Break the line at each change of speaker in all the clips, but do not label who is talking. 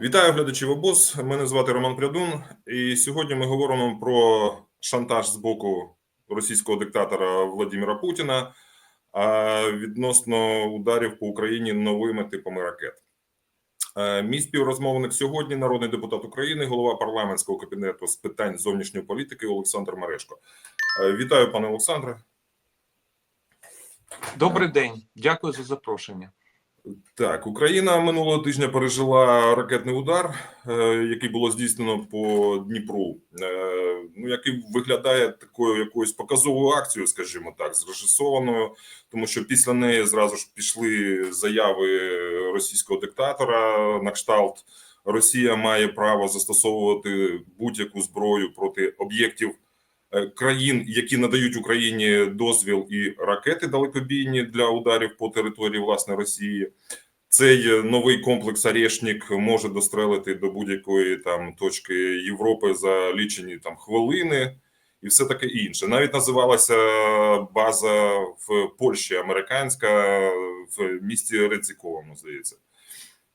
Вітаю глядачів обоз. Мене звати Роман Прядун, і сьогодні ми говоримо про шантаж з боку російського диктатора Владимира Путіна відносно ударів по Україні новими типами ракет. Е, Мій співрозмовник сьогодні народний депутат України, голова парламентського кабінету з питань зовнішньої політики Олександр Мережко. Е, Вітаю, пане Олександре.
Добрий день, дякую за запрошення.
Так, Україна минулого тижня пережила ракетний удар, е, який було здійснено по Дніпру. е, Ну, який виглядає такою якоюсь показовою акцією, скажімо так, зрежисованою, тому що після неї зразу ж пішли заяви російського диктатора на кшталт. Росія має право застосовувати будь-яку зброю проти об'єктів країн, які надають Україні дозвіл і ракети далекобійні для ударів по території власне Росії. Цей е, новий комплекс «Орешник» може дострелити до будь-якої там точки Європи за лічені там хвилини, і все таке інше. Навіть називалася база в Польщі американська в місті Редзіковому, здається.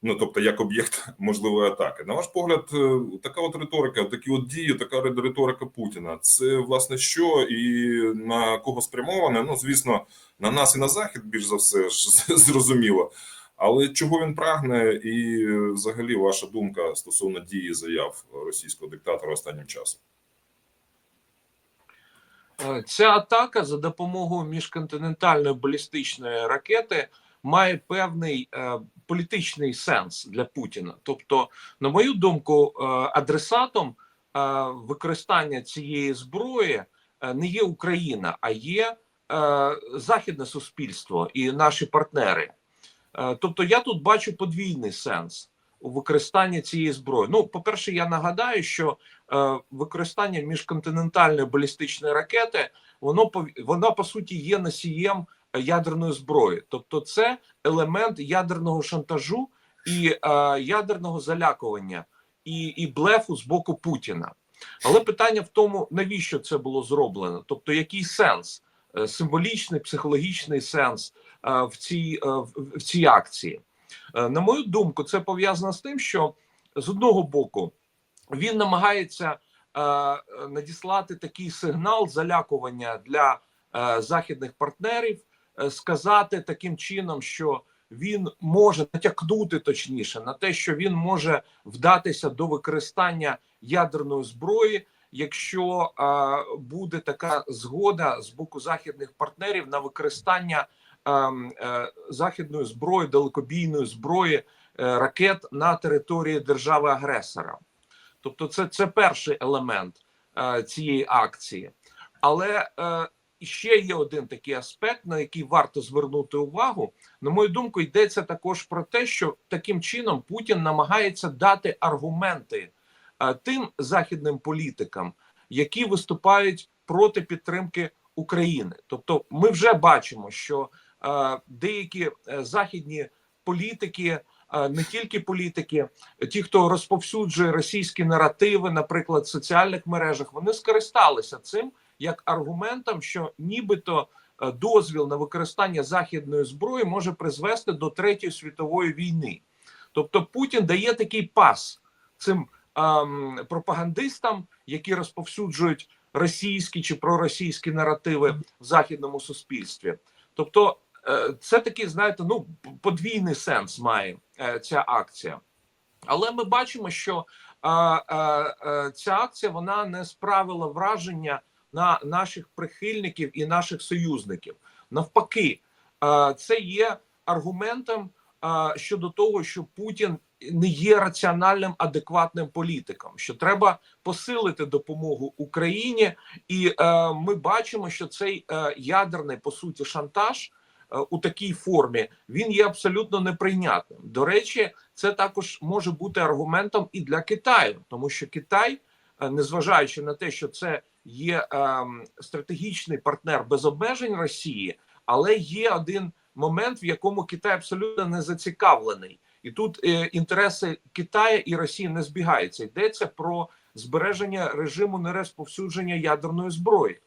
Ну, тобто, як об'єкт можливої атаки. На ваш погляд, е, така от риторика, такі от дії, така риторика Путіна. Це власне що і на кого спрямоване? Ну, звісно, на нас і на захід більш за все ж зрозуміло. Але чого він прагне, і е, взагалі ваша думка стосовно дії заяв російського диктатора останнім часом?
Е, Ця атака за допомогою міжконтинентальної балістичної ракети має певний політичний сенс для Путіна. Тобто, на мою думку, е, адресатом е, використання цієї зброї е, не є Україна, а є західне суспільство і наші партнери. Тобто, я тут бачу подвійний сенс у використанні цієї зброї. Ну, по-перше, я нагадаю, що використання міжконтинентальної балістичної ракети, воно вона по суті є носієм ядерної зброї, тобто це елемент ядерного шантажу і е, ядерного залякування і, і блефу з боку Путіна. Але питання в тому, навіщо це було зроблено? Тобто, який сенс, Е, символічний, психологічний сенс е, в цій, е, в- цій акції. На мою думку, це пов'язано з тим, що з одного боку він намагається надіслати такий сигнал залякування для західних партнерів, сказати таким чином, що він може натякнути точніше на те, що він може вдатися до використання ядерної зброї, якщо е, буде така згода з боку західних партнерів на використання е, західної зброї, далекобійної зброї е, ракет на території держави-агресора. Тобто, це, це перший елемент е, цієї акції. Але е, ще є один такий аспект, на який варто звернути увагу. На мою думку, йдеться також про те, що таким чином Путін намагається дати аргументи е, тим західним політикам, які виступають проти підтримки України. Тобто, ми вже бачимо, що е, деякі е, західні політики, не тільки політики, ті, хто розповсюджує російські наративи, наприклад, в соціальних мережах, вони скористалися цим як аргументом, що нібито е, дозвіл на використання західної зброї може призвести до третьої світової війни. Тобто Путін дає такий пас цим ем, пропагандистам, які розповсюджують російські чи проросійські наративи в західному суспільстві. Тобто, е, це такий, знаєте, ну подвійний сенс має е, ця акція. Але ми бачимо, що е, е, е, ця акція вона не справила враження на наших прихильників і наших союзників. Навпаки, це є аргументом щодо того, що Путін не є раціональним адекватним політиком, що треба посилити допомогу Україні, і е, ми бачимо, що цей е, ядерний по суті шантаж е, у такій формі він є абсолютно неприйнятним. До речі, це також може бути аргументом і для Китаю, тому що Китай, незважаючи на те, що це є ем, стратегічний партнер без обмежень Росії, але є один момент, в якому Китай абсолютно не зацікавлений, і тут е, інтереси Китаю і Росії не збігаються. Йдеться про збереження режиму нерозповсюдження ядерної зброї.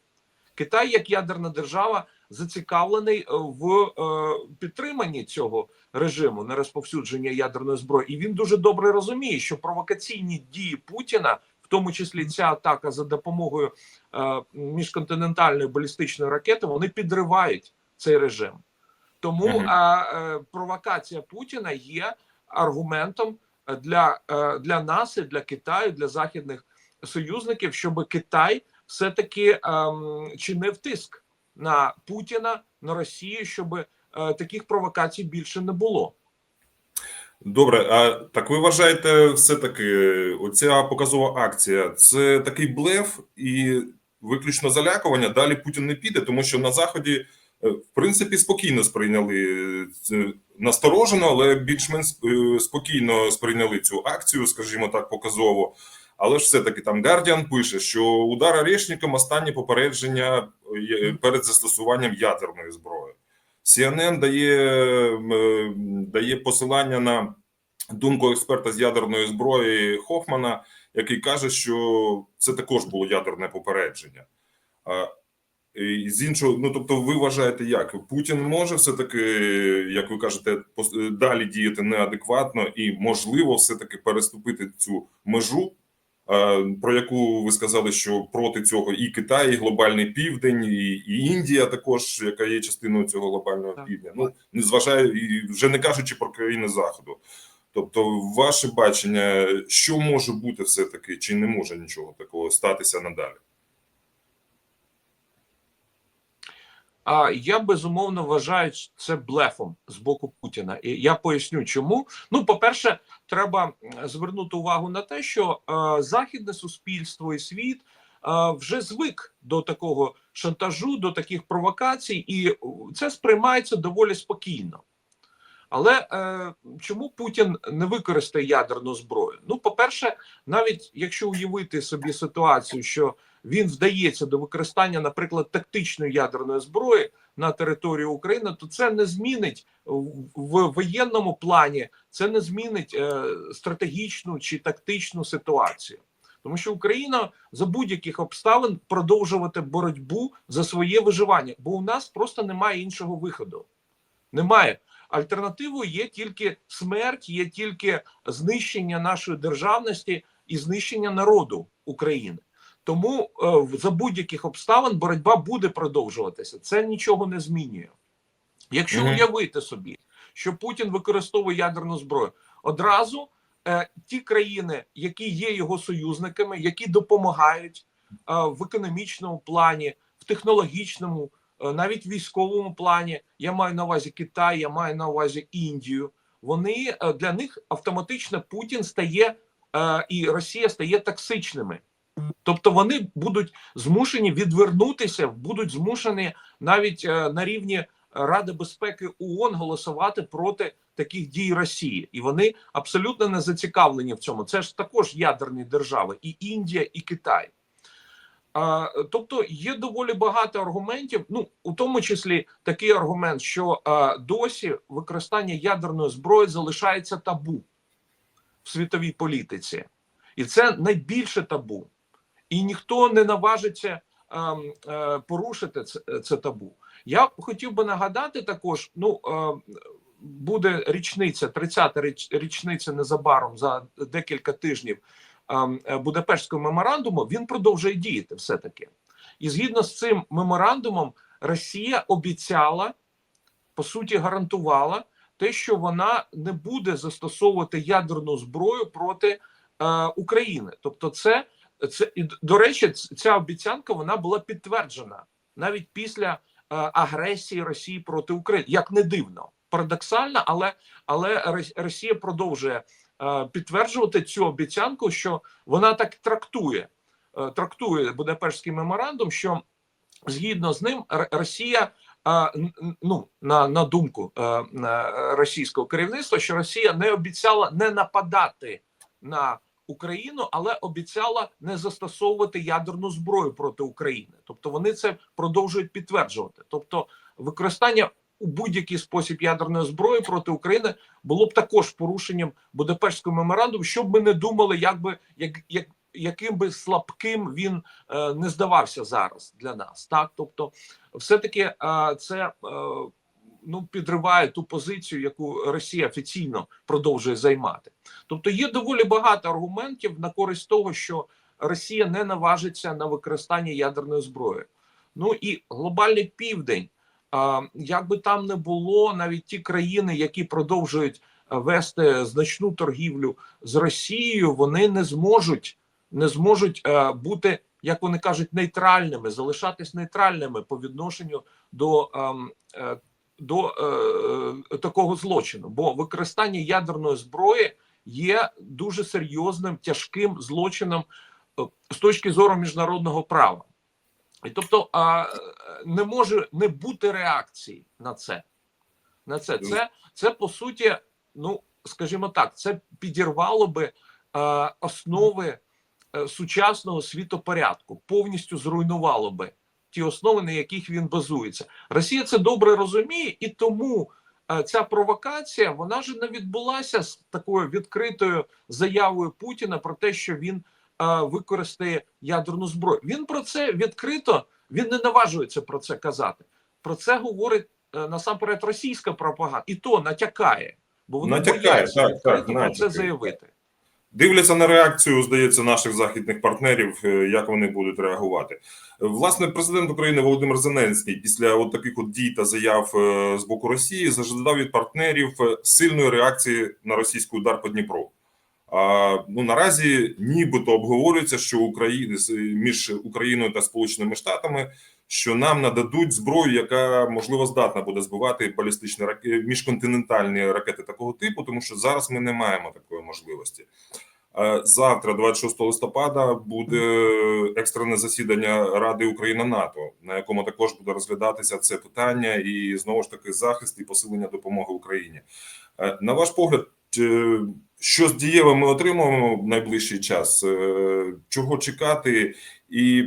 Китай, як ядерна держава, зацікавлений е, в е, підтриманні цього режиму на розповсюдження ядерної зброї, і він дуже добре розуміє, що провокаційні дії Путіна, в тому числі ця атака за допомогою е, міжконтинентальної балістичної ракети, вони підривають цей режим. Тому а, е, провокація Путіна є аргументом для, е, для нас і для Китаю, для західних союзників, щоб Китай все-таки ем, чинив тиск на Путіна, на Росію, щоб е, таких провокацій більше не було.
Добре, а так ви вважаєте, все-таки оця показова акція це такий блеф і виключно залякування? Далі Путін не піде, тому що на Заході, е, в принципі, спокійно сприйняли насторожено, але більш-менш е, спокійно сприйняли цю акцію, скажімо так, показово. Але ж все-таки там Guardian пише, що удар орешником останнє попередження е, перед застосуванням ядерної зброї. CNN дає, е, дає посилання на думку експерта з ядерної зброї Хофмана, який каже, що це також було ядерне попередження. З іншого, ну тобто, ви вважаєте, як Путін може все таки, як ви кажете, далі діяти неадекватно і можливо, все таки переступити цю межу, про яку ви сказали, що проти цього і Китай, і глобальний південь, і, і Індія, також яка є частиною цього глобального
Так.
півдня. Ну не зважаю, і вже не кажучи про країни заходу. Тобто, ваше бачення, що може бути все таки, чи не може нічого такого статися надалі?
А я безумовно вважаю це блефом з боку Путіна. І я поясню, чому. Ну, по-перше, треба звернути увагу на те, що е, західне суспільство і світ е, вже звик до такого шантажу, до таких провокацій, і е, це сприймається доволі спокійно. Але е, чому Путін не використає ядерну зброю? Ну, по-перше, навіть якщо уявити собі ситуацію, що він вдається до використання, наприклад, тактичної ядерної зброї на території України, то це не змінить в воєнному плані, це не змінить е, стратегічну чи тактичну ситуацію. Тому що Україна за будь-яких обставин продовжувати боротьбу за своє виживання, бо у нас просто немає іншого виходу. Немає. Альтернативою є тільки смерть, є тільки знищення нашої державності і знищення народу України. Тому е, за будь-яких обставин боротьба буде продовжуватися. Це нічого не змінює. Якщо
Мгм.
уявити собі, що Путін використовує ядерну зброю, одразу е, ті країни, які є його союзниками, які допомагають е, в економічному плані, в технологічному, е, навіть військовому плані, я маю на увазі Китай, я маю на увазі Індію. Вони е, для них автоматично Путін стає е, і Росія стає токсичними. Тобто вони будуть змушені відвернутися, будуть змушені навіть е, на рівні Ради безпеки ООН голосувати проти таких дій Росії, і вони абсолютно не зацікавлені в цьому. Це ж також ядерні держави, і Індія, і Китай. Тобто є доволі багато аргументів. Ну у тому числі такий аргумент, що досі використання ядерної зброї залишається табу в світовій політиці, і це найбільше табу. І ніхто не наважиться ем, е, порушити це, це табу. Я хотів би нагадати також: ну е, буде річниця, 30-та річ, річниця незабаром за декілька тижнів ем, е, Будапештського меморандуму. Він продовжує діяти все таки. І згідно з цим меморандумом, Росія обіцяла, по суті, гарантувала те, що вона не буде застосовувати ядерну зброю проти е, України. Тобто, це це і до речі, ця обіцянка вона була підтверджена навіть після е, агресії Росії проти України. Як не дивно, парадоксально, але але Росія продовжує е, підтверджувати цю обіцянку, що вона так трактує, е, трактує Будапештський меморандум, що згідно з ним Росія. е, Ну, на, на думку е, на російського керівництва, що Росія не обіцяла не нападати на Україну, але обіцяла не застосовувати ядерну зброю проти України. Тобто вони це продовжують підтверджувати. Тобто, використання у будь-який спосіб ядерної зброї проти України було б також порушенням Будапештського меморандуму, щоб ми не думали, як би як, як яким би слабким він е, не здавався зараз для нас. Так, тобто все-таки а, це е, ну підриває ту позицію, яку Росія офіційно продовжує займати. Тобто є доволі багато аргументів на користь того, що Росія не наважиться на використання ядерної зброї. Ну і глобальний південь, як би там не було, навіть ті країни, які продовжують е, вести значну торгівлю з Росією, вони не зможуть не зможуть е, бути, як вони кажуть, нейтральними, залишатись нейтральними по відношенню до, ем, е, до е, такого злочину. Бо використання ядерної зброї є дуже серйозним тяжким злочином е, з точки зору міжнародного права. І тобто е, не може не бути реакції на це. На це. Це, це по суті, ну скажімо так, це підірвало би е, основи е, сучасного світопорядку, повністю зруйнувало би ті основи, на яких він базується. Росія це добре розуміє, і тому е, ця провокація вона ж не відбулася з такою відкритою заявою Путіна про те, що він е, використає ядерну зброю. Він про це відкрито, він не наважується про це казати. Про це говорить е, насамперед російська пропаганда, і то натякає, бо вони
Натякає,
бояться
так, так,
про це заявити.
Дивляться на реакцію, здається, наших західних партнерів, е, як вони будуть реагувати. Власне, президент України Володимир Зеленський після от таких от дій та заяв е, з боку Росії зажадав від партнерів е, сильної реакції на російський удар по Дніпру. А ну наразі нібито обговорюється, що Україна між Україною та Сполученими Штатами, що нам нададуть зброю, яка можливо здатна буде збивати балістичні ракети міжконтинентальні ракети такого типу, тому що зараз ми не маємо такої можливості. Е, Завтра, 26 листопада, буде екстрене засідання Ради Україна НАТО, на якому також буде розглядатися це питання, і знову ж таки захист і посилення допомоги Україні. Е, На ваш погляд, що з дієвим ми отримаємо в найближчий час? Е, Чого чекати, і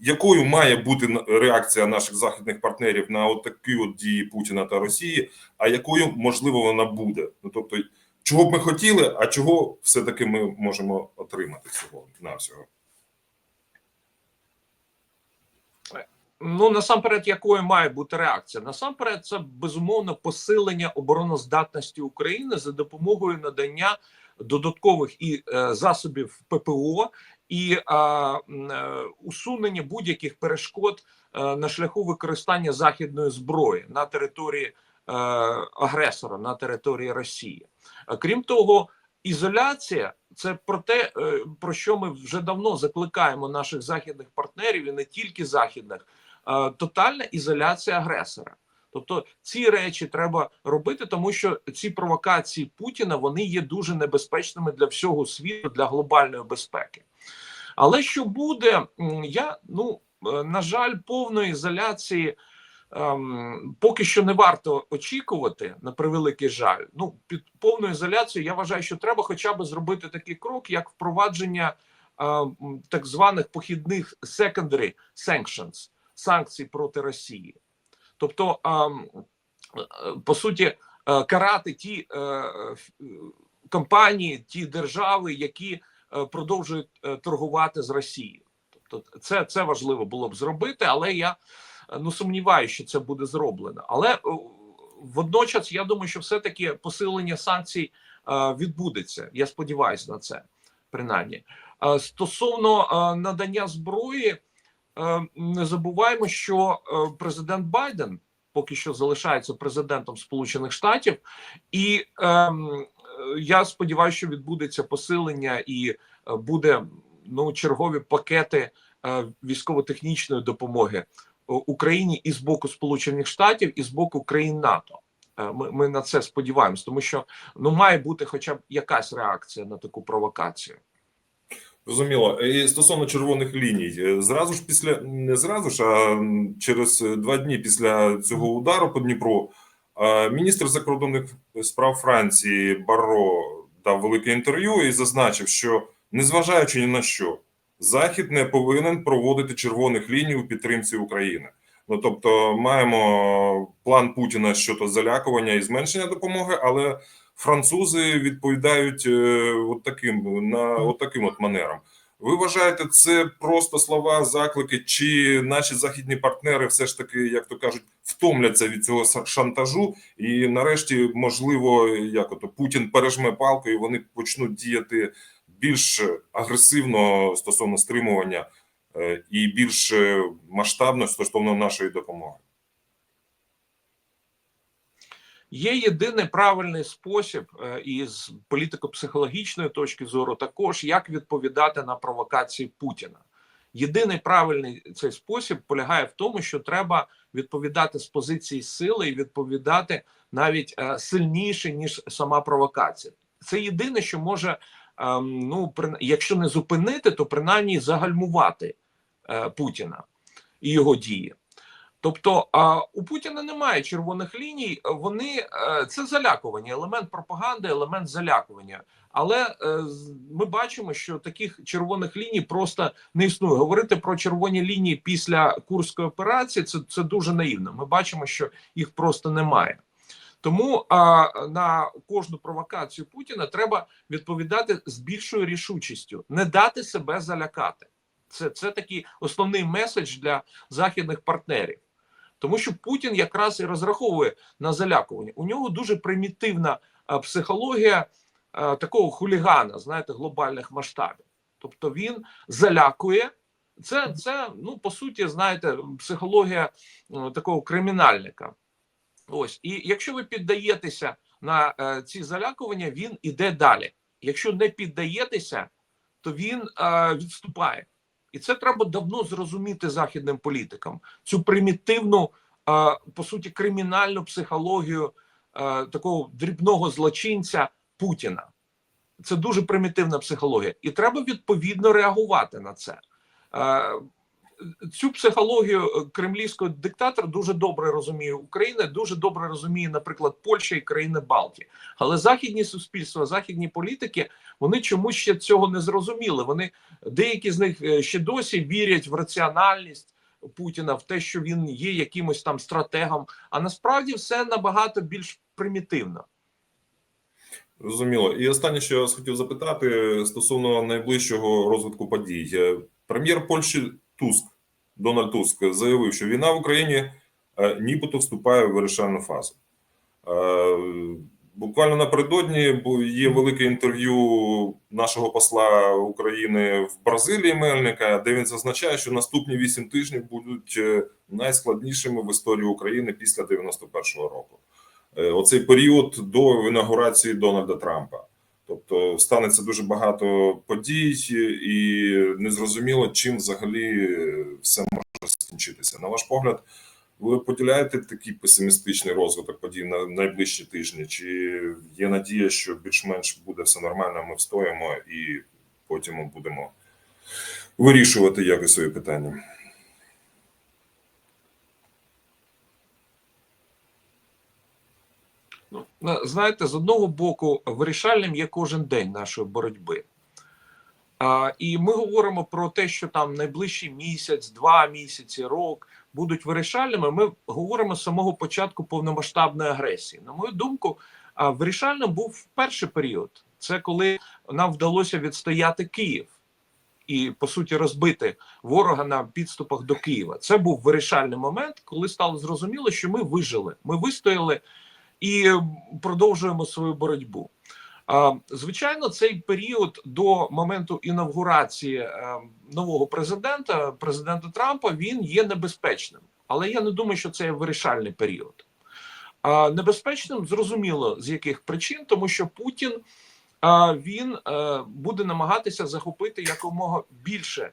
якою має бути реакція наших західних партнерів на такі от дії Путіна та Росії? А якою можливо вона буде? Ну тобто, чого б ми хотіли, а чого все-таки ми можемо отримати всього навсього?
Ну насамперед, якою має бути реакція? Насамперед, це безумовно посилення обороноздатності України за допомогою надання додаткових і е, засобів ППО і е, е, усунення будь-яких перешкод е, на шляху використання західної зброї на території е, агресора на території Росії. Крім того, ізоляція це про те, про що ми вже давно закликаємо наших західних партнерів, і не тільки західних, тотальна ізоляція агресора. Тобто ці речі треба робити, тому що ці провокації Путіна вони є дуже небезпечними для всього світу, для глобальної безпеки. Але що буде, я ну е, на жаль, повної ізоляції ем, поки що не варто очікувати на превеликий жаль. Ну під повну ізоляцію я вважаю, що треба хоча б зробити такий крок, як впровадження е, м, так званих похідних secondary sanctions, санкцій проти Росії. Тобто, ем, е, по суті, е, карати ті е, компанії, ті держави, які продовжують е, торгувати з Росією. Тобто, це, це важливо було б зробити, але я е, ну сумніваюся, що це буде зроблено. Але е, водночас я думаю, що все-таки посилення санкцій е, відбудеться. Я сподіваюся на це, принаймні. Е, Стосовно е, надання зброї, е, не забуваємо, що е, президент Байден поки що залишається президентом Сполучених Штатів, і ем, е, я сподіваюся, що відбудеться посилення і е, буде ну чергові пакети е, військово-технічної допомоги е, Україні і з боку Сполучених Штатів, і з боку країн НАТО. Ми, ми на це сподіваємось, тому що ну має бути хоча б якась реакція на таку провокацію.
Зрозуміло. І стосовно червоних ліній, зразу ж після не зразу ж, а через два дні після цього удару по Дніпру, міністр закордонних справ Франції Барро дав велике інтерв'ю і зазначив, що незважаючи ні на що, Захід не повинен проводити червоних ліній у підтримці України. Ну тобто, маємо план Путіна щодо залякування і зменшення допомоги, але французи відповідають е, от таким на от таким от манером. Ви вважаєте, це просто слова, заклики, чи наші західні партнери все ж таки, як то кажуть, втомляться від цього шантажу, і нарешті, можливо, як ото Путін пережме палку, і вони почнуть діяти більш агресивно стосовно стримування е, і більш е, масштабно стосовно нашої допомоги.
Є єдиний правильний спосіб е, із політико-психологічної точки зору, також як відповідати на провокації Путіна. Єдиний правильний цей спосіб полягає в тому, що треба відповідати з позиції сили і відповідати навіть е, сильніше ніж сама провокація. Це єдине, що може, ем, ну якщо не зупинити, то принаймні загальмувати е, Путіна і його дії. Тобто у Путіна немає червоних ліній. Вони е, це залякування, елемент пропаганди, елемент залякування. Але е, ми бачимо, що таких червоних ліній просто не існує. Говорити про червоні лінії після курської операції це, це дуже наївно. Ми бачимо, що їх просто немає. Тому а, на кожну провокацію Путіна треба відповідати з більшою рішучістю, не дати себе залякати. Це, це такий основний меседж для західних партнерів. Тому що Путін якраз і розраховує на залякування. У нього дуже примітивна психологія такого хулігана, знаєте, глобальних масштабів. Тобто він залякує. Це, це ну по суті, знаєте, психологія е, такого кримінальника. Ось, і якщо ви піддаєтеся на е, ці залякування, він іде далі. Якщо не піддаєтеся, то він е, відступає. І це треба давно зрозуміти західним політикам. Цю примітивну, по суті, кримінальну психологію такого дрібного злочинця Путіна. Це дуже примітивна психологія, і треба відповідно реагувати на це. Цю психологію е, кремлівського диктатора дуже добре розуміє Україна, дуже добре розуміє, наприклад, Польща і країни Балтії. Але західні суспільства, західні політики, вони чомусь ще цього не зрозуміли. Вони деякі з них е, ще досі вірять в раціональність Путіна, в те, що він є якимось там стратегом. А насправді все набагато більш примітивно.
Зрозуміло. І останнє, що я хотів запитати стосовно найближчого розвитку подій. Е, Прем'єр Польщі Туск Дональд Туск заявив, що війна в Україні е, нібито вступає в вирішальну фазу. Е, Буквально напередодні є велике інтерв'ю нашого посла України в Бразилії Мельника, де він зазначає, що наступні вісім тижнів будуть е, найскладнішими в історії України після 91-го року. Оцей період до інаугурації Дональда Трампа. Тобто станеться дуже багато подій, і незрозуміло, чим взагалі все може скінчитися. На ваш погляд, ви поділяєте такий песимістичний розвиток подій на найближчі тижні? Чи є надія, що більш-менш буде все нормально, ми встоїмо і потім будемо вирішувати якось свої питання?
Ну, на- знаєте, з одного боку, вирішальним є кожен день нашої боротьби. А, і ми говоримо про те, що там найближчий місяць, два місяці, рок будуть вирішальними. Ми говоримо з самого початку повномасштабної агресії. На мою думку, вирішальним був перший період. Це коли нам вдалося відстояти Київ і по суті розбити ворога на підступах до Києва. Це був вирішальний момент, коли стало зрозуміло, що ми вижили. Ми вистояли і продовжуємо свою боротьбу. Звичайно, цей період до моменту інавгурації е, нового президента, президента Трампа, він є небезпечним. Але я не думаю, що це є вирішальний період. Небезпечним зрозуміло з яких причин, тому що Путін він е, буде намагатися захопити якомога більше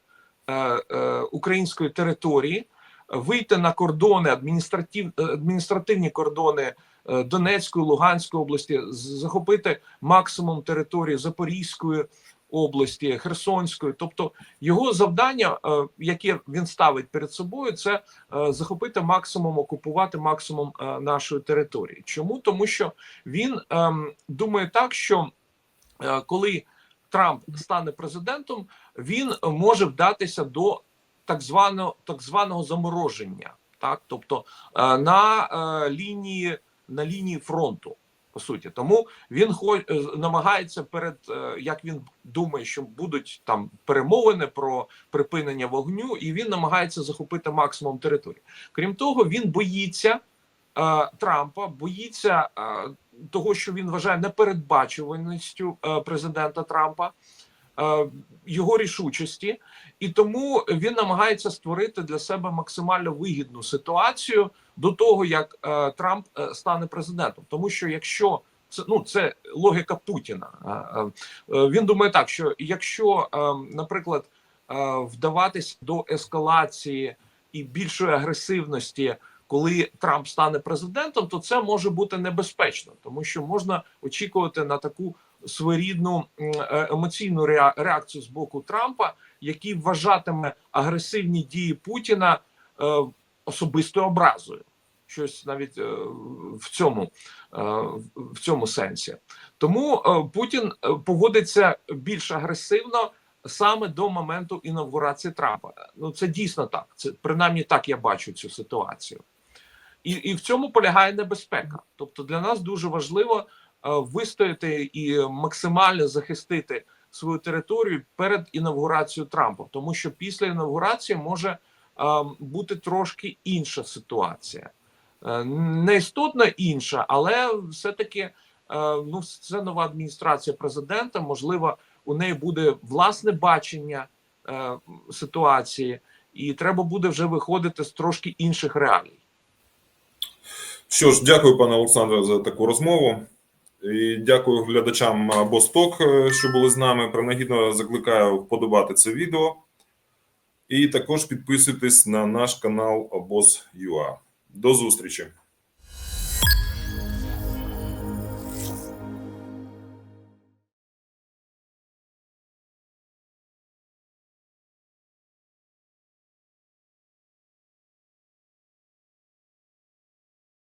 е, української території, вийти на кордони адміністратив, адміністративні кордони Донецької, Луганської області, захопити максимум території Запорізької області, Херсонської. Тобто його завдання, е, яке він ставить перед собою, це е, захопити максимум, окупувати максимум е, нашої території. Чому? Тому що він ем, думає так, що е, коли Трамп стане президентом, він може вдатися до так званого так званого замороження, так тобто е, на е, лінії на лінії фронту. По суті, тому він е, намагається перед е, як він думає, що будуть там перемовини про припинення вогню, і він намагається захопити максимум території. Крім того, він боїться е, Трампа, боїться е, того, що він вважає непередбачуваністю е, президента Трампа, його рішучості, і тому він намагається створити для себе максимально вигідну ситуацію до того, як е, Трамп е, стане президентом. Тому що якщо це ну це логіка Путіна, е, е, він думає так, що якщо, е, наприклад, е, вдаватись до ескалації і більшої агресивності, коли Трамп стане президентом, то це може бути небезпечно, тому що можна очікувати на таку своєрідну е, емоційну реакцію з боку Трампа, який вважатиме агресивні дії Путіна е, особистою образою. Щось навіть е, в цьому в цьому сенсі. Тому Путін поводиться більш агресивно саме до моменту інавгурації Трампа. Ну це дійсно так. Це принаймні так я бачу цю ситуацію. І, і в цьому полягає небезпека. Тобто для нас дуже важливо вистояти і максимально захистити свою територію перед інавгурацією Трампа, тому що після інавгурації може е, бути трошки інша ситуація. Е, Не істотно інша, але все-таки е, ну, це нова адміністрація президента. Можливо, у неї буде власне бачення е, ситуації, і треба буде вже виходити з трошки інших реалій.
Що ж, дякую, пане Олександре, за таку розмову. І дякую глядачам Босток, що були з нами. Принагідно закликаю вподобати це відео. І також підписуйтесь на наш канал Обоз.ua. До зустрічі!